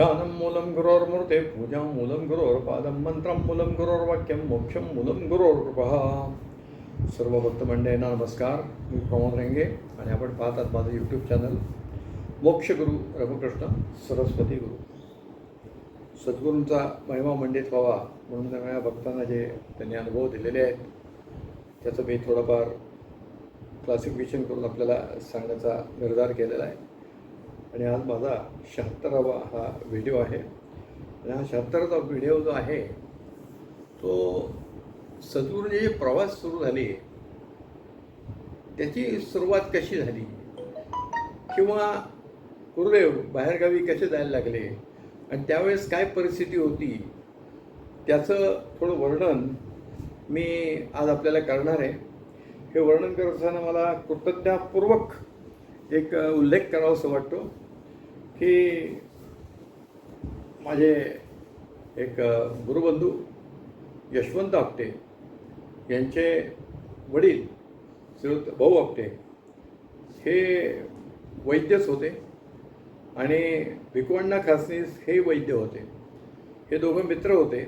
ध्यानं मूलं गुरोर्मूर्ते पूजां मूलं गुरोर्पादं मंत्रं मूलं गुरोर्वाक्यं मोक्षं मूलं गुरोर्कृपः सर्व भक्तमंडळींना नमस्कार मी प्रमोद रेंगे आणि आपण पाहतात माझं यूट्यूब चॅनल मोक्षगुरू रमकृष्ण सरस्वती गुरु। सद्गुरूंचा महिमा मंडित व्हावा म्हणून सगळ्या भक्तांना जे त्यांनी अनुभव दिलेले आहेत त्याचं मी थोडंफार क्लासिफिकेशन करून आपल्याला सांगण्याचा निर्धार केलेला आहे. आणि आज माझा शहात्तरावा हा व्हिडिओ आहे. आणि हा शहात्तरावा व्हिडिओ जो आहे तो सद्गुरूची प्रवास सुरू झाली. त्याची सुरुवात कशी झाली? किंवा गुरुदेव बाहेरगावी कसे जायला लागले? आणि त्यावेळेस काय परिस्थिती होती? त्याचं थोडं वर्णन मी आज आपल्याला करणार आहे. हे वर्णन करत असताना मला कृतज्ञापूर्वक एक उल्लेख करावासा वाटतो. की माझे एक गुरुबंधू यशवंत आपटे यांचे वडील श्रीयुत भाऊ आपटे हे वैद्यच होते आणि भिकवण्णा खासनीस हे वैद्य होते. हे दोघं मित्र होते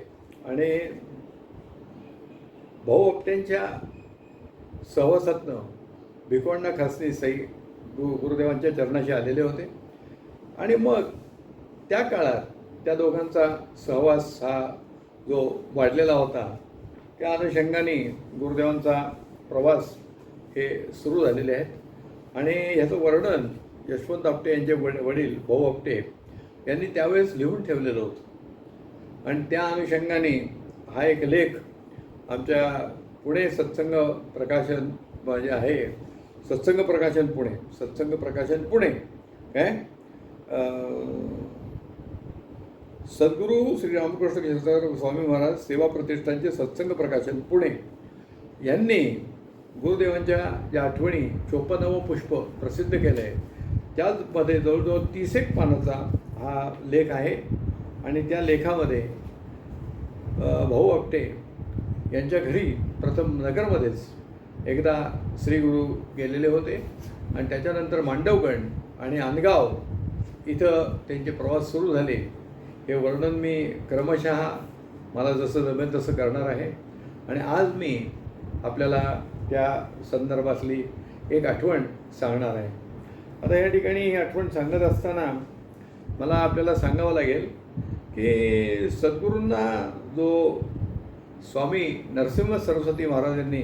आणि भाऊ आपट्यांच्या सहवासातनं भिकवण्णा खासनीस सई गु गुरुदेवांच्या चरणाशी आलेले होते. आणि मग त्या काळात त्या दोघांचा सहवास हा जो वाढलेला होता त्या अनुषंगाने गुरुदेवांचा प्रवास हे सुरू झालेले आहेत. आणि ह्याचं वर्णन यशवंत आपटे यांचे वड वडील भाऊ आपटे यांनी त्यावेळेस लिहून ठेवलेलं होतं. आणि त्या अनुषंगाने हा एक लेख आमच्या पुणे सत्संग प्रकाशन जे आहे सत्संग प्रकाशन पुणे सत्संग प्रकाशन पुणे काय सद्गुरू श्री रामकृष्ण स्वामी महाराज सेवा प्रतिष्ठानचे सत्संग प्रकाशन पुणे. यांनी गुरुदेवांच्या ज्या आठवणी चोपन्नावं पुष्प प्रसिद्ध केलं आहे त्याचमध्ये जवळजवळ तीस एक पानाचा हा लेख आहे. आणि त्या लेखामध्ये भाऊ आपटे यांच्या घरी प्रथम नगरमध्येच एकदा श्री गुरु गेलेले होते. आणि त्याच्यानंतर मांडवगण आणि आनगाव इथं त्यांचे प्रवास सुरू झाले. हे वर्णन मी क्रमशः मला जसं जमेल तसं करणार आहे. आणि आज मी आपल्याला त्या संदर्भातली एक आठवण सांगणार आहे. आता या ठिकाणी ही आठवण सांगत असताना मला आपल्याला सांगावं लागेल की सद्गुरूंना जो स्वामी नरसिंह सरस्वती महाराजांनी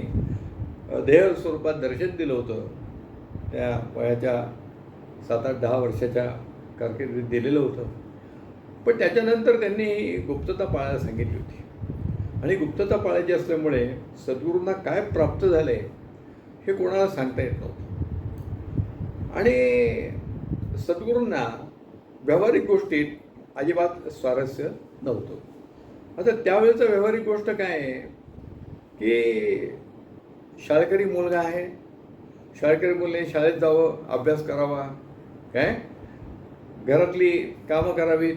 देह स्वरूपात दर्शन दिलं होतं त्या वयाच्या सात आठ दहा वर्षाच्या कारकिर्दीत दिलेलं होतं. पण त्याच्यानंतर त्यांनी गुप्तता पाळायला सांगितली होती. आणि गुप्तता पाळायची असल्यामुळे सद्गुरूंना काय प्राप्त झाले हे कोणाला सांगता येत नव्हतं. आणि सद्गुरूंना व्यावहारिक गोष्टीत अजिबात स्वारस्य नव्हतं. आता त्यावेळेचं व्यावहारिक गोष्ट काय आहे? की शाळकरी मुलगा आहे. शाळकरी मुले शाळेत जावं अभ्यास करावा काय घरातली कामं करावीत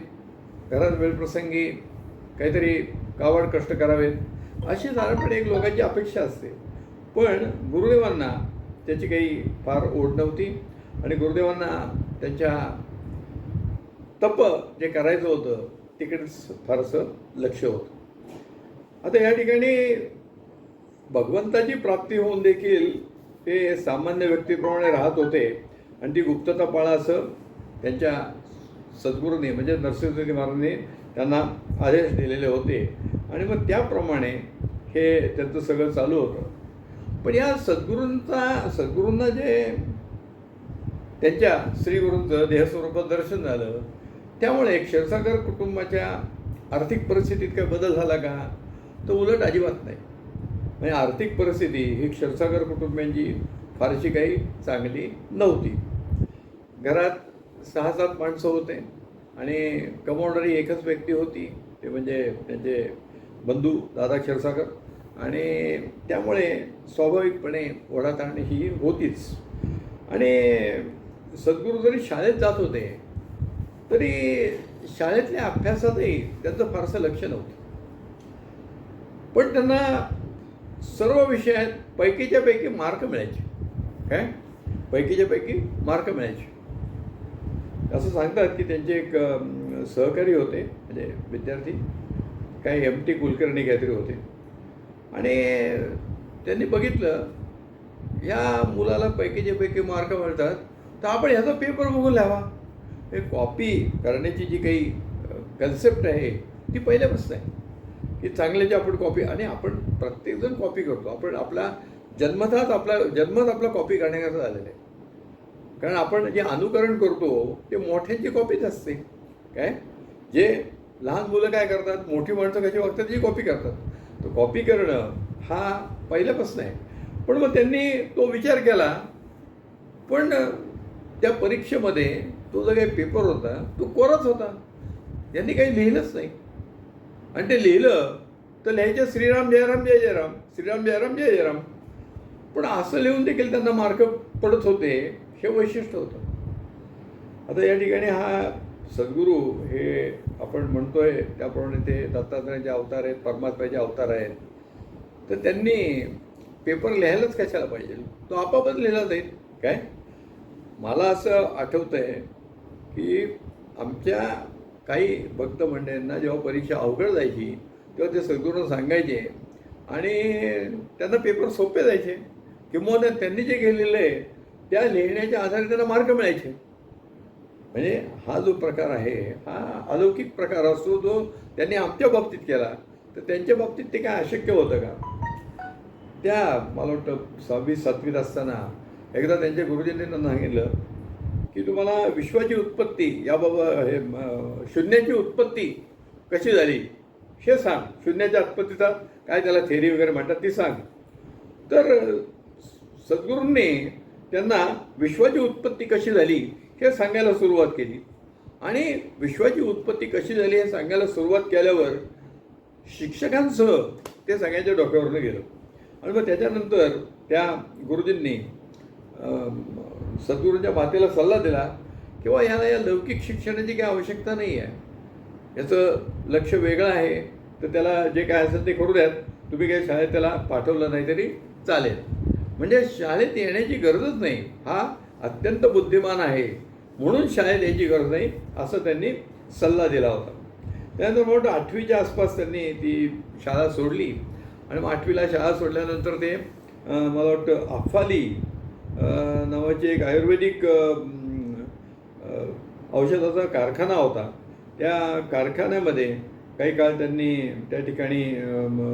घरात वेळप्रसंगी काहीतरी कावड कष्ट करावेत अशी साधारणपणे एक लोकांची अपेक्षा असते. पण गुरुदेवांना त्याची काही फार ओढ नव्हती आणि गुरुदेवांना त्यांच्या तप जे करायचं होतं तिकडे फारसं लक्ष होतं. आता या ठिकाणी भगवंताची प्राप्ती होऊन देखील ते सामान्य व्यक्तीप्रमाणे राहत होते. आणि ती गुप्तता पाळा असं त्यांच्या सद्गुरूंनी म्हणजे नरसिंहदेवी महाराजांनी त्यांना आदेश दिलेले होते. आणि मग त्याप्रमाणे हे त्यांचं सगळं चालू होतं. पण या सद्गुरूंचा सद्गुरूंना जे त्यांच्या श्रीगुरूंचं देहस्वरूपात दर्शन झालं त्यामुळे क्षीरसागर कुटुंबाच्या आर्थिक परिस्थितीत काय बदल झाला का? तर उलट अजिबात नाही. म्हणजे आर्थिक परिस्थिती ही क्षीरसागर कुटुंबियांची फारशी काही चांगली नव्हती. घरात सहा सात माणसं होते आणि कमावणारी एकच व्यक्ती होती ते म्हणजे त्यांचे बंधू दादा क्षीरसागर. आणि त्यामुळे स्वाभाविकपणे ओढाताणी ही होतीच. आणि सद्गुरू जरी शाळेत जात होते तरी शाळेतल्या अभ्यासातही त्यांचं फारसं लक्ष नव्हतं. पण त्यांना सर्व विषयात पैकीच्या पैकी मार्क मिळायचे. काय? पैकीच्या पैकी मार्क मिळायचे. असं सांगतात की त्यांचे एक सहकारी होते म्हणजे विद्यार्थी काही एम टी कुलकर्णी काहीतरी होते. आणि त्यांनी बघितलं या मुलाला पैकीचे पैकी मार्क मिळतात तर आपण ह्याचा पेपर बघून लिहावा. हे कॉपी करण्याची जी काही कन्सेप्ट आहे ती पहिल्यापासून आहे. की चांगल्याची आपण कॉपी आणि आपण प्रत्येकजण कॉपी करतो. आपण आपला जन्मताच आपला जन्मत आपला कॉपी करण्याकरता झालेला आहे. कारण आपण जे अनुकरण करतो ते मोठ्यांची कॉपीच असते. काय? जे लहान मुलं काय करतात मोठी माणसं कशी वागतात जी कॉपी करतात. तर कॉपी करणं हा पहिल्यापासून आहे. पण मग त्यांनी तो विचार केला पण त्या परीक्षेमध्ये तो जो काही पेपर होता तो कोराच होता. यांनी काही लिहिलंच नाही. आणि ते लिहिलं तर लिहायचं श्रीराम जयराम जय जयराम. श्रीराम जयराम जय जयराम. पण असं लिहून देखील त्यांना मार्क पडत होते. हे वैशिष्ट्य होतं. आता या ठिकाणी हा सद्गुरू हे आपण म्हणतोय त्याप्रमाणे ते दत्तात्रयाचे अवतार आहेत परमात्म्याचे अवतार आहेत. तर त्यांनी पेपर लिहायलाच कशाला पाहिजे? तो आपापच लिहिला जाईल. काय? मला असं आठवतं आहे की आमच्या काही भक्त मंडळींना जेव्हा परीक्षा अवघड जायची तेव्हा ते सद्गुरूंना सांगायचे आणि त्यांना पेपर सोपे जायचे. किंवा त्यांनी जे केलेलं आहे त्या लिहिण्याच्या आधारे त्यांना मार्क मिळायचे. म्हणजे हा जो प्रकार आहे हा अलौकिक प्रकार असतो जो त्यांनी आमच्या बाबतीत केला तर त्यांच्या बाबतीत ते काय अशक्य होतं का? त्या मला वाटतं सहावी सातवीत असताना एकदा त्यांच्या गुरुजींनी त्यांना सांगितलं की तुम्हाला विश्वाची उत्पत्ती याबाबत हे शून्याची उत्पत्ती कशी झाली हे सांग. शून्याच्या उत्पत्तीचा काय त्याला थेरी वगैरे म्हणतात ती सांग. तर सद्गुरूंनी त्यांना विश्वाची उत्पत्ती कशी झाली हे सांगायला सुरुवात केली. आणि विश्वाची उत्पत्ती कशी झाली हे सांगायला सुरुवात केल्यावर शिक्षकांसह ते सगळ्यांच्या डोक्यावरनं गेलं. आणि मग त्याच्यानंतर त्या गुरुजींनी सद्गुरूंच्या मातेला सल्ला दिला किंवा याला या लौकिक शिक्षणाची काही आवश्यकता नाही आहे. याचं लक्ष वेगळं आहे. तर त्याला जे काय असेल ते करू द्यात. तुम्ही काही शाळेत त्याला पाठवलं नाही तरी चालेल. म्हणजे शाळेत येण्याची गरजच नाही. हा अत्यंत बुद्धिमान आहे. म्हणून शाळेत यायची गरज नाही असं त्यांनी सल्ला दिला होता. त्यानंतर मोठं आठवीच्या आसपास त्यांनी ती शाळा सोडली. आणि मग आठवीला शाळा सोडल्यानंतर ते मला वाटतं अफाली नावाची एक आयुर्वेदिक औषधाचा कारखाना होता. त्या कारखान्यामध्ये काही काळ त्यांनी त्या ठिकाणी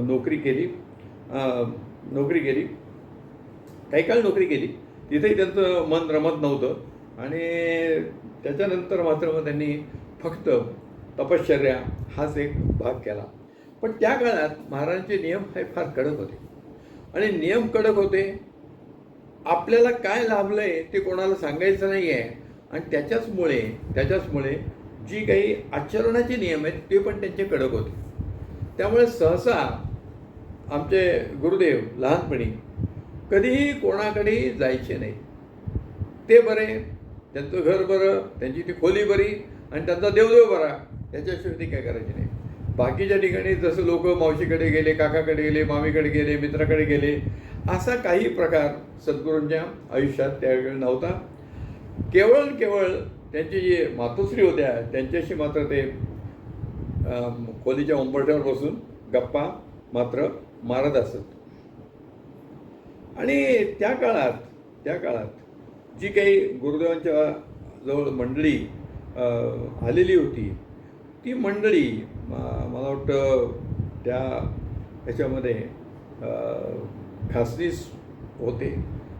नोकरी केली. नोकरी केली. काही काळ नोकरी केली. तिथेही त्यांचं मन रमत नव्हतं. आणि त्याच्यानंतर मात्र मग त्यांनी फक्त तपश्चर्या हाच एक भाग केला. पण त्या काळात महाराजांचे नियम हे फार कडक होते. आणि नियम कडक होते. आपल्याला काय लाभलं आहे ते कोणाला सांगायचं नाही आहे आणि त्याच्याचमुळे त्याच्याचमुळे जी काही आचरणाचे नियम आहेत ते पण त्यांचे कडक होते. त्यामुळे सहसा आमचे गुरुदेव लहानपणी कधीही कोणाकडेही जायचे नाही. ते बरे त्यांचं घर बरं त्यांची ती खोली बरी आणि त्यांचा देवदेव बरा त्याच्याशिवाय ती काय करायची नाही. बाकीच्या ठिकाणी जसं लोक मावशीकडे गेले काकाकडे गेले मामीकडे गेले मित्राकडे गेले असा काही प्रकार सद्गुरूंच्या आयुष्यात त्यावेळी नव्हता. केवळ केवळ त्यांची जी मातोश्री होत्या त्यांच्याशी मात्र ते खोलीच्या उंबरठ्यावर बसून गप्पा मात्र मारत असत. आणि त्या काळात त्या काळात जी काही गुरुदेवांच्या जवळ मंडळी आलेली होती ती मंडळी मला वाटतं त्या ह्याच्यामध्ये खासनीस होते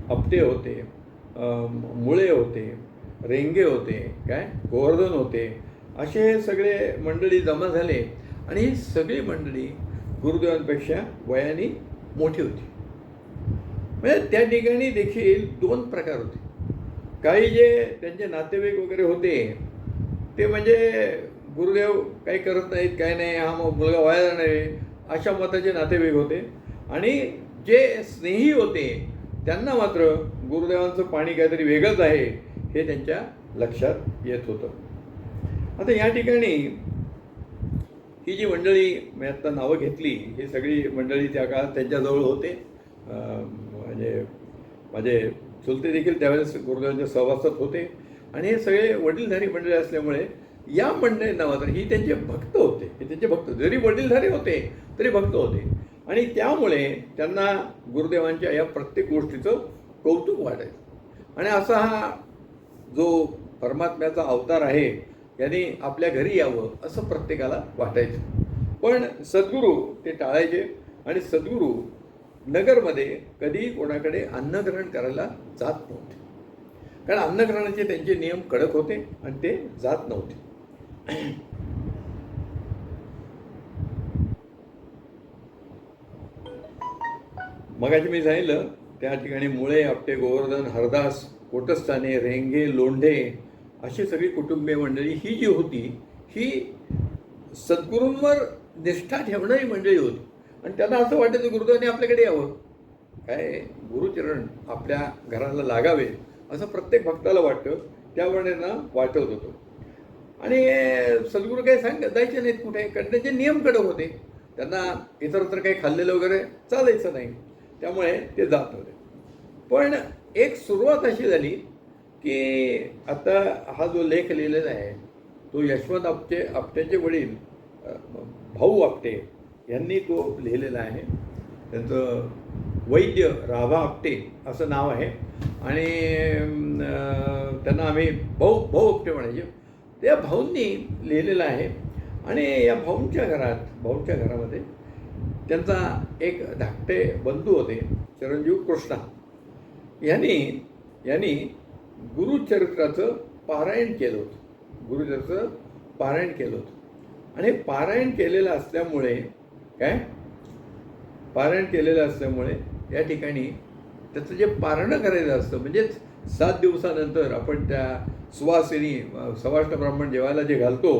आपटे होते मुळे होते रेंगे होते काय? गोवर्धन होते असे सगळे मंडळी जमा झाले आणि ही सगळी मंडळी गुरुदेवांपेक्षा वयाने मोठी होती. म्हणजे त्या ठिकाणी देखील दोन प्रकार होते. काही जे त्यांचे नातेवाईक वगैरे होते ते म्हणजे गुरुदेव काही करत नाहीत काय नाही हा मग मुलगा वाया जाणार आहे अशा मताचे नातेवाईक होते. आणि जे स्नेही होते त्यांना मात्र गुरुदेवांचं पाणी काहीतरी वेगळंच आहे हे त्यांच्या लक्षात येत होतं. आता या ठिकाणी ही जी मंडळी मी आत्ता नावं घेतली ही सगळी मंडळी त्या काळात त्यांच्याजवळ होते. म्हणजे माझे चुलते देखील त्यावेळेस गुरुदेवांच्या सहवासात होते. आणि हे सगळे वडीलधारी मंडळी असल्यामुळे या मंडळींना मात्र ही त्यांचे भक्त होते. हे त्यांचे भक्त जरी वडीलधारी होते तरी भक्त होते. आणि त्यामुळे त्यांना गुरुदेवांच्या या प्रत्येक गोष्टीचं कौतुक वाटायचं. आणि असा हा जो परमात्म्याचा अवतार आहे यांनी आपल्या घरी यावं असं प्रत्येकाला वाटायचं. पण सद्गुरू ते टाळायचे आणि सद्गुरू नगरमध्ये कधी कोणाकडे अन्नग्रहण करायला जात नव्हते. कारण अन्नग्रहणाचे त्यांचे नियम कडक होते आणि ते जात नव्हते. मगाशी मी सांगितलं त्या ठिकाणी मुळे आपटे गोवर्धन हरदास कोटस्थाने रेंगे लोंढे अशी सगळी कुटुंबीय मंडळी ही जी होती ही सद्गुरूंवर निष्ठा ठेवणारी मंडळी होती. आणि त्यांना असं वाटायचं गुरुदेवाने आपल्याकडे यावं. काय? गुरुचरण आपल्या घराला लागावे असं प्रत्येक भक्ताला वाटतं. त्यामुळे ना वाटत होतं. आणि सद्गुरू काही सांग जायचे नाहीत कुठे? कारण त्यांचे नियम कडक होते. त्यांना इतरत्र काही खाल्लेलं वगैरे चालायचं नाही. त्यामुळे ते जात होते. पण एक सुरुवात अशी झाली की आता हा जो लेख लिहिलेला आहे तो यशवंत आपटे आपटेचे वडील भाऊ आपटे यांनी तो लिहिलेला आहे. त्यांचं वैद्य राभा आपटे असं नाव आहे. आणि त्यांना आम्ही भाऊ भाऊ आपटे म्हणायचे. त्या भाऊंनी लिहिलेलं आहे. आणि या भाऊंच्या घरात भाऊंच्या घरामध्ये त्यांचा एक धाकटे बंधू होते चिरंजीव कृष्णा. यांनी यांनी गुरुचरित्राचं पारायण केलं होतं. गुरुचरित्राचं पारायण केलं होतं. आणि पारायण केलेलं असल्यामुळे काय? पारायण केलेलं असल्यामुळे या ठिकाणी त्याचं जे पारणं करायचं असतं म्हणजेच सात दिवसानंतर आपण त्या सुवासिनी सवाष्ट सवाष्ण ब्राह्मण जेवायला जे घालतो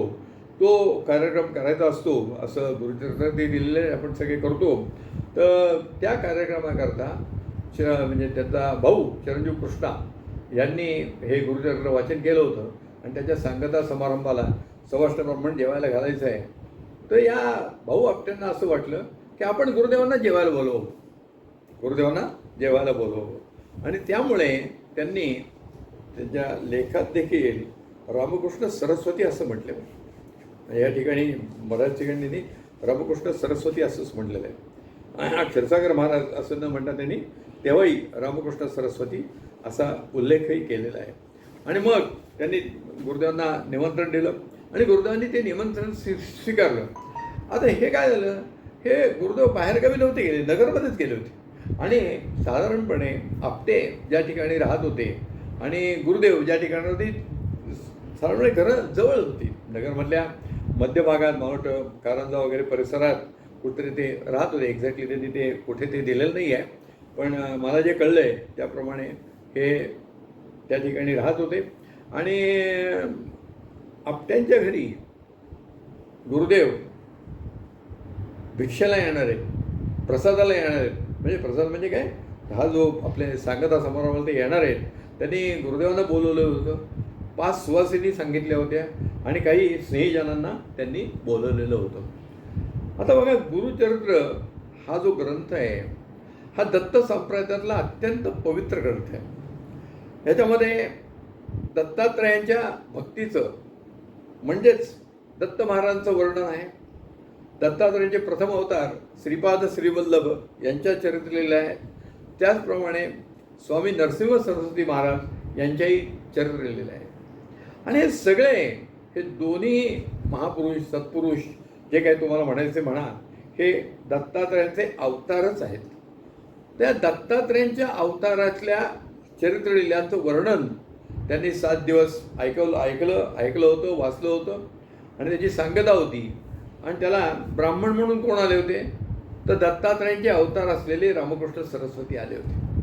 तो कार्यक्रम करायचा असतो असं गुरुचरित्रात ते दिलेलं आपण सगळे करतो. तर त्या कार्यक्रमाकरता श म्हणजे त्याचा भाऊ चिरंजीव कृष्णा यांनी हे गुरुचरित्र वाचन केलं होतं. आणि त्याच्या सांगता समारंभाला सवाष्ट ब्राह्मण जेवायला घालायचं आहे. तर या भाऊ आपट्यांना असं वाटलं की आपण गुरुदेवांना जेवायला बोलवू. गुरुदेवांना जेवायला बोलवू. आणि त्यामुळे त्यांनी त्यांच्या लेखात देखील रामकृष्ण सरस्वती असं म्हटलं. या ठिकाणी बऱ्याच ठिकाणी त्यांनी रामकृष्ण सरस्वती असंच म्हटलेलं आहे. क्षीरसागर महाराज असं न म्हणता त्यांनी तेव्हाही रामकृष्ण सरस्वती असा उल्लेखही केलेला आहे. आणि मग त्यांनी गुरुदेवांना निमंत्रण दिलं. आणि गुरुदेवांनी ते निमंत्रण स्वी स्वीकारलं. आता हे काय झालं? हे गुरुदेव बाहेरगावी नव्हते गेले नगरमध्येच गेले होते. आणि साधारणपणे आपटे ज्या ठिकाणी राहत होते आणि गुरुदेव ज्या ठिकाणावरती साधारणपणे घरं जवळ होती. नगरमधल्या मध्य भागात कारंजा वगैरे परिसरात कुठेतरी ते राहत होते. एक्झॅक्टली त्यांनी ते कुठे ते दिलेलं नाही आहे. पण मला जे कळलं आहे त्याप्रमाणे हे त्या ठिकाणी राहत होते. आणि आपट्यांच्या घरी गुरुदेव भिक्षेला येणार आहेत प्रसादाला येणार. आहेत म्हणजे प्रसाद म्हणजे काय? हा जो आपले सांगता समारंभाला ते येणार. आहेत त्यांनी गुरुदेवांना बोलवलं होतं. पाच सुवासिनी सांगितल्या होत्या आणि काही स्नेहीजनांना त्यांनी बोलवलेलं होतं. आता बघा गुरुचरित्र हा जो ग्रंथ आहे हा दत्त संप्रदायातला अत्यंत पवित्र ग्रंथ आहे. ह्याच्यामध्ये दत्तात्रयांच्या भक्तीचं म्हणजेच दत्त महाराजांचं वर्णन आहे. दत्तात्रयांचे प्रथम अवतार श्रीपाद श्रीवल्लभ यांच्या चरित्रलेलं आहे. त्याचप्रमाणे स्वामी नरसिंह सरस्वती महाराज यांच्याही चरित्र लिहिलेलं आहे. आणि हे सगळे हे दोन्ही महापुरुष सत्पुरुष जे काही तुम्हाला म्हणायचे म्हणा हे दत्तात्रयांचे अवतारच आहेत. त्या दत्तात्रयांच्या अवतारातल्या चरित्र वर्णन त्यांनी सात दिवस ऐकवलं ऐकलं ऐकलं होतं वाचलं होतं. आणि त्याची सांगता होती. आणि त्याला ब्राह्मण म्हणून कोण आले होते? तर दत्तात्रयांचे अवतार असलेले रामकृष्ण सरस्वती आले होते.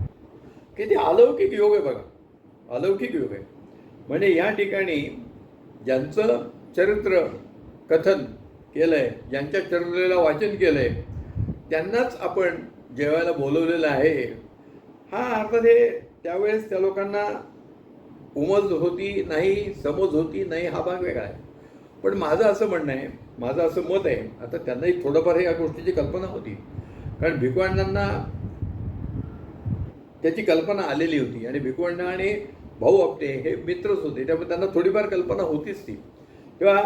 किती अलौकिक योग आहे बघा. अलौकिक योग आहे. म्हणजे या ठिकाणी ज्यांचं चरित्र कथन केलं आहे ज्यांच्या चरित्रेला वाचन केलं आहे त्यांनाच आपण जेवायला बोलवलेलं आहे. हा अर्थात हे त्यावेळेस त्या लोकांना उमज होती नाही समज होती नाही हा भाग वेगळा आहे. पण माझं असं म्हणणं आहे माझं असं मत आहे आता त्यांनाही थोडंफार या गोष्टीची कल्पना होती. कारण भिकवांडांना त्याची कल्पना आलेली होती आणि भिकवंडा आणि भाऊ आपटे हे मित्रच होते त्यामुळे त्यांना थोडीफार कल्पना होतीच ती. तेव्हा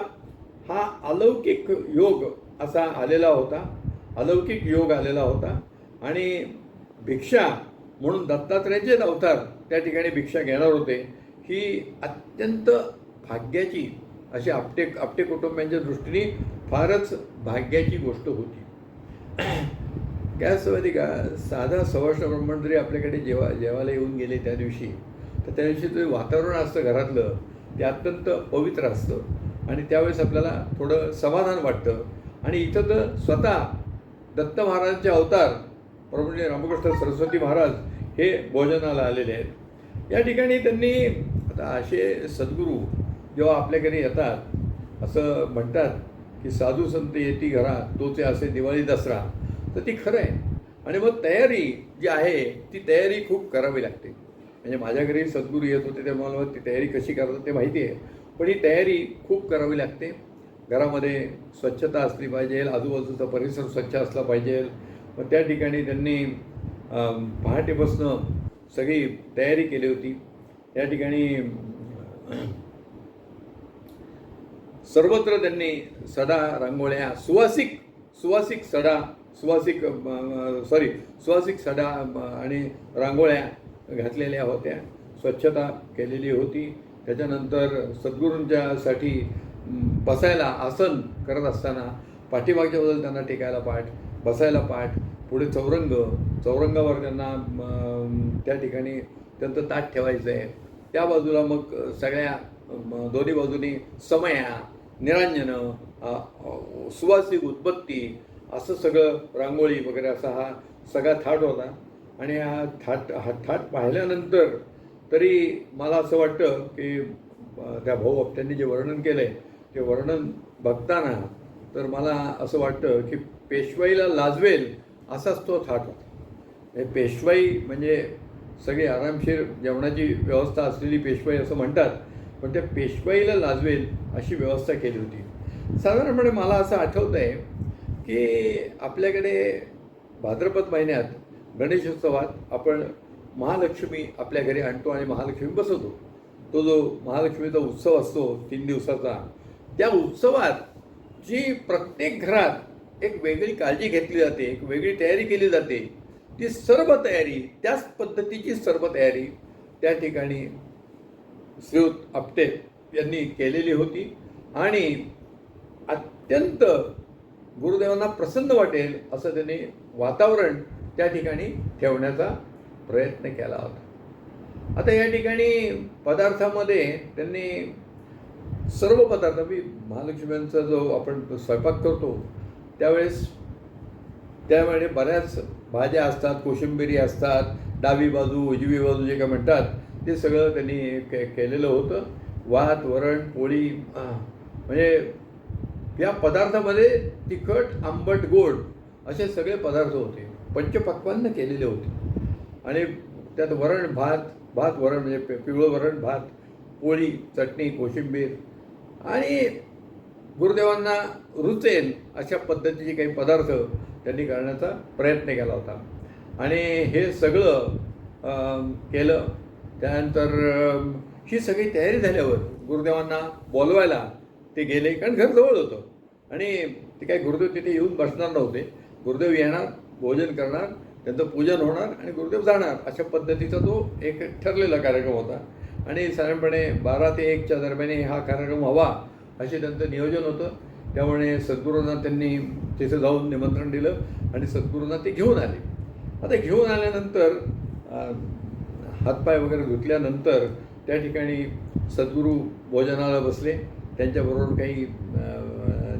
हा अलौकिक योग असा आलेला होता अलौकिक योग आलेला होता आणि भिक्षा म्हणून दत्तात्रयाचेच अवतार त्या ठिकाणी भिक्षा घेणार होते. ही अत्यंत भाग्याची अशी आपटे आपटे कुटुंबियांच्या दृष्टीने फारच भाग्याची गोष्ट होती. काय का साधा सवाष्ण ब्रह्मण जरी आपल्याकडे जेवा जेवायला येऊन गेले त्या दिवशी तर त्या दिवशी जे वातावरण असतं घरातलं ते अत्यंत पवित्र असतं. आणि त्यावेळेस आपल्याला थोडं समाधान वाटतं. आणि इथं तर स्वतः दत्त महाराजांचे अवतार प्रभू रामकृष्ण सरस्वती महाराज हे भोजनाला आलेले आहेत. या ठिकाणी त्यांनी आता असे सद्गुरू जेव्हा आपल्या घरी येतात असं म्हणतात की साधू संत येती घरा तोचे असे दिवाळी दसरा. तर ती खरं आहे. आणि मग तयारी जी आहे ती तयारी खूप करावी लागते. म्हणजे माझ्या घरी सद्गुरू येत होते तेव्हा मला ती तयारी कशी करतात ते माहिती आहे. पण ही तयारी खूप करावी लागते. घरामध्ये स्वच्छता असली पाहिजे आजूबाजूचा परिसर स्वच्छ असला पाहिजे. मग त्या ठिकाणी त्यांनी पहाटेपासून पहाटेपासनं सगळी तयारी केली होती. त्या ठिकाणी सर्वत्र त्यांनी सडा रांगोळ्या सुवासिक सुवासिक सडा सुवासिक सॉरी सुवासिक सडा आणि रांगोळ्या घातलेल्या होत्या. स्वच्छता केलेली होती. त्याच्यानंतर सद्गुरूंच्यासाठी बसायला आसन करत असताना पाठीमागच्या बदल त्यांना टेकायला पाठ बसायला पाठ पुढे चौरंग चौरंगावर त्यांना त्या ठिकाणी त्यांचं ताट ठेवायचं आहे त्या बाजूला मग सगळ्या दोन्ही बाजूनी समया निरांजनं सुवासिक उत्पत्ती असं सगळं रांगोळी वगैरे असा हा सगळा थाट होता. आणि हा थाट हा थाट पाहिल्यानंतर तरी मला असं वाटतं की त्या भाऊ आपट्यांनी जे वर्णन केलं आहे ते वर्णन बघताना तर मला असं वाटतं की पेशवाईला लाजवेल असाच तो थाट. होता हे पेशवाई म्हणजे सगळी आरामशीर जेवणाची व्यवस्था असलेली पेशवाई असं म्हणतात पण त्या पेशवाईला लाजवेल अशी व्यवस्था केली होती. साधारणपणे मला असं आठवतं आहे की आपल्याकडे भाद्रपद महिन्यात गणेशोत्सवात आपण महालक्ष्मी आपल्या घरी आणतो आणि महालक्ष्मी बसवतो. तो जो महालक्ष्मीचा उत्सव असतो तीन दिवसाचा त्या उत्सवात जी प्रत्येक घरात एक वेगळी काळजी घेतली जाते एक वेगळी तयारी केली जाते. ती सर्व तयारी त्याच पद्धतीची सर्व तयारी त्या ठिकाणी श्रीयुत आपटे यांनी केलेली होती. आणि अत्यंत गुरुदेवांना प्रसन्न वाटेल असं त्यांनी वातावरण त्या ठिकाणी ठेवण्याचा प्रयत्न केला होता. आता या ठिकाणी पदार्थामध्ये त्यांनी सर्व पदार्थ मी महालक्ष्म्यांचा जो आपण स्वयंपाक करतो त्यावेळेस त्यावेळी बऱ्याच भाज्या असतात कोशिंबिरी असतात डावी बाजू उजवी बाजू जे काय म्हणतात ते सगळं त्यांनी के केलेलं होतं. भात वरण पोळी म्हणजे या पदार्थामध्ये तिखट आंबट गोड असे सगळे पदार्थ होते. पंचपक्वान्न केलेले होते. आणि त्यात वरण भात भात वरण म्हणजे पिवळं वरण भात पोळी चटणी कोशिंबीर आणि गुरुदेवांना रुचेल अशा पद्धतीचे काही पदार्थ त्यांनी करण्याचा प्रयत्न केला होता. आणि हे सगळं केलं. त्यानंतर ही सगळी तयारी झाल्यावर गुरुदेवांना बोलवायला ते गेले कारण घर जवळ होतं. आणि ते काय गुरुदेव तिथे येऊन बसणार नव्हते. गुरुदेव येणार भोजन करणार त्यांचं पूजन होणार आणि गुरुदेव जाणार अशा पद्धतीचा तो एक ठरलेला कार्यक्रम होता. आणि साधारणपणे बारा ते एकच्या दरम्यान हा कार्यक्रम हवा असे त्यांचं नियोजन होतं. त्यामुळे सद्गुरूंना त्यांनी तिथे जाऊन निमंत्रण दिलं आणि सद्गुरूंना ते घेऊन आले. आता घेऊन आल्यानंतर हातपाय वगैरे धुतल्यानंतर त्या ठिकाणी सद्गुरू भोजनाला बसले. त्यांच्याबरोबर काही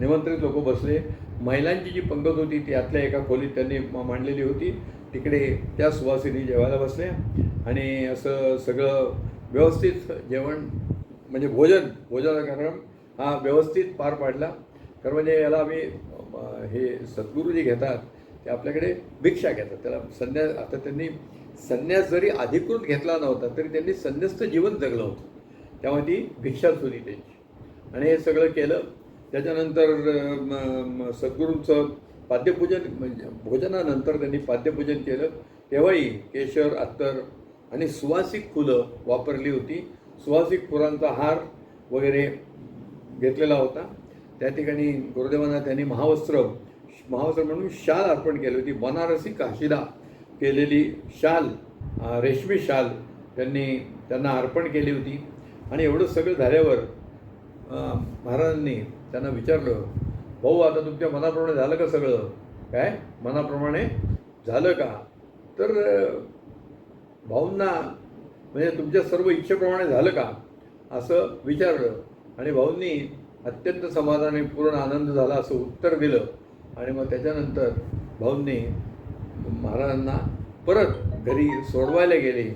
निमंत्रित लोक बसले. महिलांची जी पंगत होती ती आतल्या एका खोलीत त्यांनी मांडलेली होती. तिकडे त्या सुवासिनी जेवायला बसल्या. आणि असं सगळं व्यवस्थित जेवण म्हणजे भोजन भोजनाचा कार्यक्रम हा व्यवस्थित पार पाडला. कारण म्हणजे याला आम्ही हे सद्गुरू जे घेतात ते आपल्याकडे भिक्षा घेतात. त्याला संन्यास आता त्यांनी संन्यास जरी अधिकृत घेतला नव्हता तरी त्यांनी संन्यस्त जीवन जगलं होतं. त्यामुळे ती भिक्षाच होती त्यांची. आणि हे सगळं केलं. त्याच्यानंतर सद्गुरूंचं पाद्यपूजन म्हणजे भोजनानंतर त्यांनी पाद्यपूजन केलं. तेव्हाही केशर अत्तर आणि सुवासिक फुलं वापरली होती. सुवासिक फुलांचा हार वगैरे घेतलेला होता. त्या ठिकाणी गुरुदेवांना त्यांनी महावस्त्र महावस्त्र म्हणून शाल अर्पण केली होती. बनारसी काशिदा केलेली शाल रेशमी शाल त्यांनी त्यांना अर्पण केली होती. आणि एवढं सगळं झाल्यावर महाराजांनी त्यांना विचारलं भाऊ आता तुमच्या मनाप्रमाणे झालं का सगळं? काय? मनाप्रमाणे झालं का? तर भाऊंना म्हणजे तुमच्या सर्व इच्छेप्रमाणे झालं का? असं विचारलं. आणि भाऊंनी अत्यंत समाधाने पूर्ण आनंद झाला असं उत्तर दिलं. आणि मग त्याच्यानंतर भाऊंनी महाराजांना परत घरी सोडवायला गेले.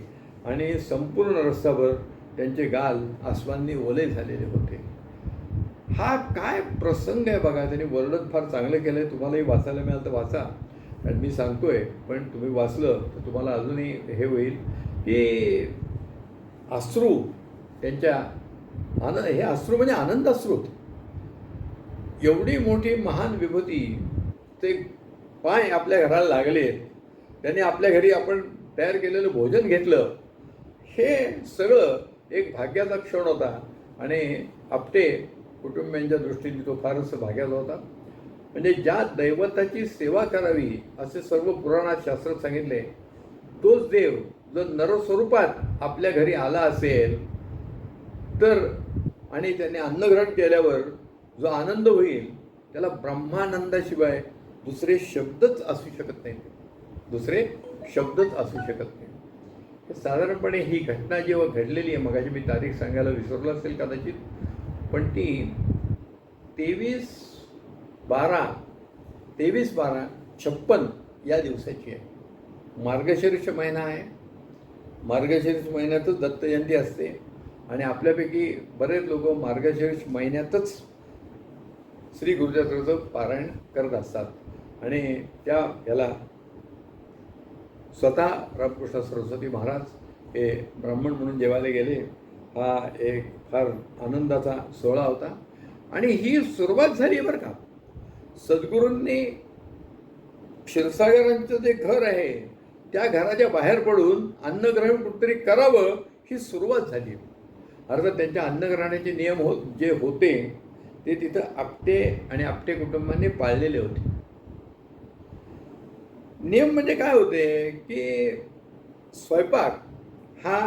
आणि संपूर्ण रस्ताभर त्यांचे गाल आसमांनी ओले झालेले होते. हा काय प्रसंग आहे बघा. त्यांनी वर्णन फार चांगलं केलं आहे तुम्हालाही वाचायला मिळालं तर वाचा. कारण मी सांगतोय पण तुम्ही वाचलं तर तुम्हाला अजूनही हे होईल की अश्रू त्यांच्या आनंद हे अश्रू म्हणजे आनंद अश्रू होते एवढी मोठी महान विभूती ते पाय आपल्या घराला लागले. त्यांनी आपल्या घरी आपण तयार केलेलं भोजन घेतलं. हे सगळं एक भाग्याचा क्षण होता. आणि आपटे कुटुंबियांच्या दृष्टीने तो फारच भाग्याचा होता. म्हणजे ज्या दैवताची सेवा करावी असे सर्व पुराणात शास्त्रात सांगितले तोच देव जर नरस्वरूपात आपल्या घरी आला असेल तर आणि त्याने अन्नग्रहण केल्यावर जो आनंद होईल त्याला ब्रह्मानंदाशिवाय दुसरे शब्दच असू शकत नाही. दुसरे शब्दच असू शकत नाही. साधारणपणे ही घटना जेव्हा घडलेली आहे मगाशी मी तारीख सांगायला विसरलो असेल कदाचित पण ती तेवीस बारा तेवीस बारा छप्पन या दिवसाची आहे. मार्गशीर्ष महिना आहे. मार्गशीर्ष महिन्यातच दत्तजयंती असते. आणि आपल्यापैकी बरेच लोक मार्गशीर्ष महिन्यातच श्री गुरुचक्राचं पारायण करत असतात. आणि त्या याला स्वतः रामकृष्ण सरस्वती महाराज हे ब्राह्मण म्हणून जेवायला गेले. हा एक फार आनंदाचा सोहळा होता. आणि ही सुरुवात झाली बरं का. सद्गुरूंनी क्षीरसागरांचं जे घर आहे त्या घराच्या बाहेर पडून अन्नग्रहण कुठतरी करावं ही सुरुवात झाली. अर्थात त्यांच्या अन्नग्रहणाचे नियम हो जे होते ते तिथं आपटे आणि आपटे कुटुंबाने पाळलेले होते. नियम म्हणजे काय होते की स्वयंपाक हा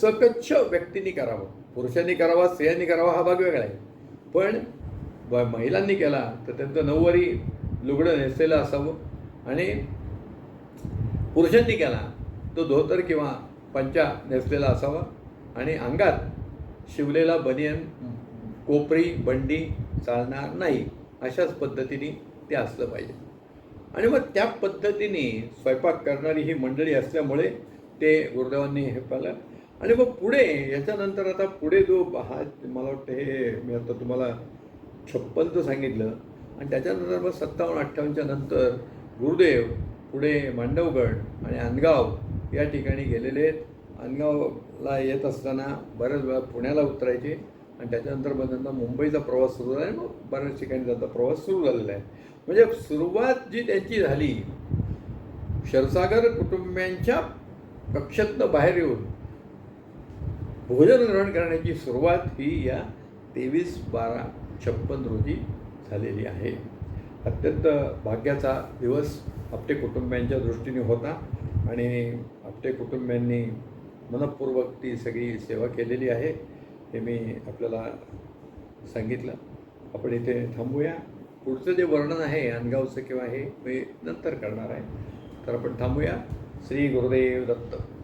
सकच्छ व्यक्तींनी करावा. पुरुषांनी करावा स्त्रियांनी करावा हा भाग वेगळा आहे. पण महिलांनी केला तर त्यांचं नऊवारी लुगडं नेसलेलं असावं आणि पुरुषांनी केला तो धोतर किंवा पंचा नेसलेला असावा आणि अंगात शिवलेला बनियन कोपरी बंडी चालणार नाही अशाच पद्धतीने ते असलं पाहिजे. आणि मग त्या पद्धतीने स्वयंपाक करणारी ही मंडळी असल्यामुळे ते गुरुदेवांनी हे पाहिलं. आणि मग पुढे याच्यानंतर आता पुढे जो हा मला वाटतं हे मी आता तुम्हाला छप्पनचं सांगितलं. आणि त्याच्यानंतर मग सत्तावन्न अठ्ठावन्नच्या नंतर गुरुदेव पुढे मांडवगड आणि अनगाव या ठिकाणी गेलेले आहेत. अनगावला येत असताना बऱ्याच वेळा पुण्याला उतरायचे आणि त्याच्यानंतर मग त्यांचा मुंबईचा प्रवास सुरू झाला आणि मग बऱ्याच ठिकाणी त्यांचा प्रवास सुरू झालेला आहे. म्हणजे सुरुवात जी त्यांची झाली शरसागर कुटुंबियांच्या कक्षातनं बाहेर येऊन भोजन ग्रहण करण्याची सुरुवात ही या तेवीस बारा छप्पन रोजी झालेली आहे. अत्यंत भाग्याचा दिवस आपटे कुटुंबियांच्या दृष्टीने होता आणि आपटे कुटुंबियांनी मनपूर्वक ती सगळी सेवा केलेली आहे हे मी आपल्याला सांगितलं. आपण इथे थांबूया. पुढचं जे वर्णन आहे अनगावचं किंवा हे मी नंतर करणार आहे. तर आपण थांबूया. श्री गुरुदेव दत्त.